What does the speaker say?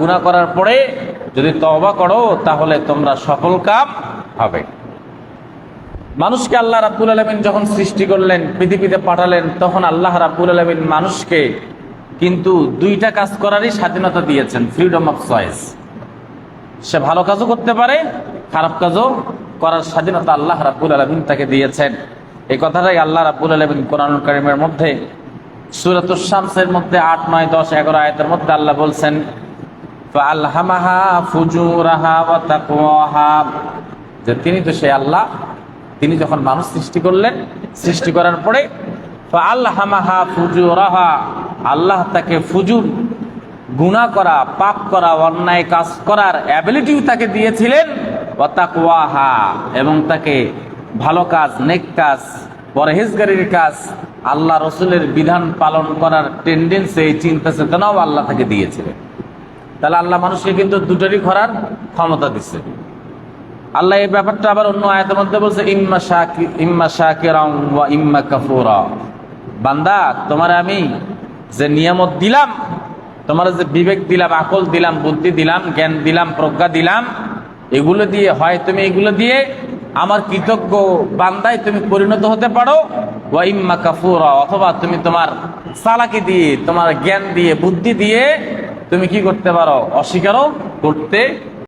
গুনাহ করার পরে যদি তওবা করো, তাহলে তোমরা সফল কাম হবে। মানুষকে আল্লাহ রাব্বুল আলমিন যখন সৃষ্টি করলেন, পৃথিবীতে পাঠালেন, তখন আল্লাহ রাব্বুল আলমিন মানুষকে কিন্তু দুইটা কাজ করারই স্বাধীনতা দিয়েছেন ফ্রিডম অফ চয়েস সে ভালো কাজও করতে পারে, খারাপ কাজও করার স্বাধীনতা আল্লাহ রাব্বুল আলমিন তাকে দিয়েছেন। এই কথাটাই আল্লাহ রাব্বুল আলমিন কোরআন করিমের মধ্যে শামসের মধ্যে আট, নয়, দশ, এগারো আয়তের মধ্যে আল্লাহ বলছেন ফুজুরাহা যে তিনি তো সে আল্লাহ, তিনি যখন মানুষ সৃষ্টি করলেন, সৃষ্টি করার পরে ফালহামাহা ফুজুরাহা, আল্লাহ তাকে ফুজুর, গুনাহ করা, পাপ করা, অন্যায় কাজ করার অ্যাবিলিটিও তাকে দিয়েছিলেন, ওয়া তাকওয়াহা, এবং তাকে ভালো কাজ, নেক কাজ, পরহেজগারির কাজ, আল্লাহ রসুলের বিধান পালন করার টেন্ডেন্সি এই চিন্তা চেতনাও আল্লাহ তাকে দিয়েছিলেন। তাহলে আল্লাহ মানুষকে কিন্তু দুটোরই করার ক্ষমতা দিচ্ছে। আল্লাহ এই ব্যাপারটা আবার অন্য আয়াতের মধ্যে বলছে, ইম্মা শাকি, ইম্মা শাকিরাম ওয়া ইম্মা কাফুরা। বান্দা, তোমার আমি যে নিয়ামত দিলাম, তোমার যে বিবেক দিলাম, আকল দিলাম, বুদ্ধি দিলাম, জ্ঞান দিলাম, প্রজ্ঞা দিলাম, এগুলো দিয়ে হয় তুমি এগুলো দিয়ে আমার কৃতজ্ঞ বান্দায় তুমি পরিণত হতে পারো। ওয়া ইম্মা কাফুরা, অথবা তুমি তোমার চালাকি দিয়ে, তোমার জ্ঞান দিয়ে, বুদ্ধি দিয়ে তুমি কি করতে পারো? অস্বীকারও করতে